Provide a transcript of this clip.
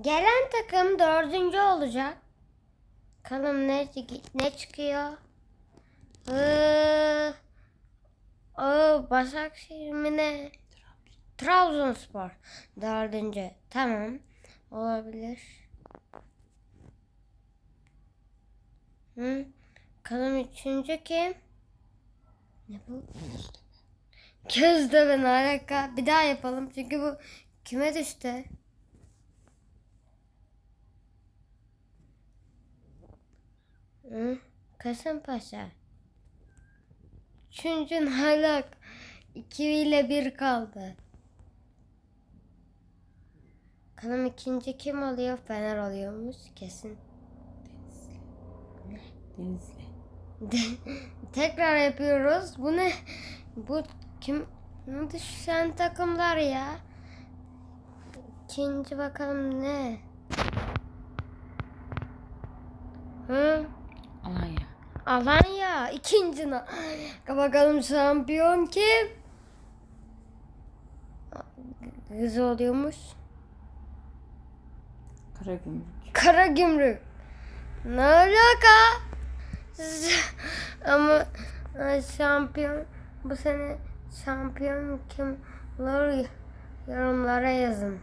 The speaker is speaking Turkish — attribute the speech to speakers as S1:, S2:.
S1: Gelen takım dördüncü olacak. Bakalım ne, ne çıkıyor? Ee, o Başakşehir mi ne? Trabzonspor. Dördüncü. Tamam. Olabilir. Hı? Bakalım üçüncü kim? Ne bu? Gözde ne alaka? Bir daha yapalım çünkü bu kime düştü? Hı? Kasımpaşa. Üçüncü Nalak. İki ile bir kaldı. Kanım ikinci kim oluyor? Fener oluyormuş kesin.
S2: Denizli.
S1: Tekrar yapıyoruz. Bu ne? Bu kim? Ne düşen takımlar ya? İkinci bakalım ne? Hı?
S2: Alanya.
S1: İkinci. Bakalım şampiyon kim? Kız oluyormuş.
S2: Karagümrük.
S1: Kara gümrük. Ne alaka? Ama e, şampiyon bu sene şampiyon kim olur yorumlara yazın.